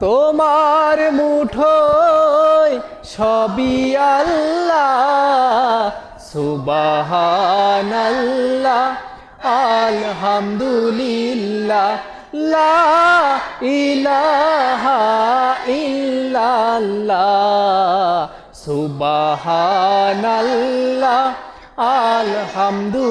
তোমার মুঠোয় সবই আল্লাহ সুবাহানাল্লাহ আলহামদুলিল্লাহ লা ইলাহা ইল্লাল্লাহ সুবাহানাল্লাহ আলহামদুলিল্লাহ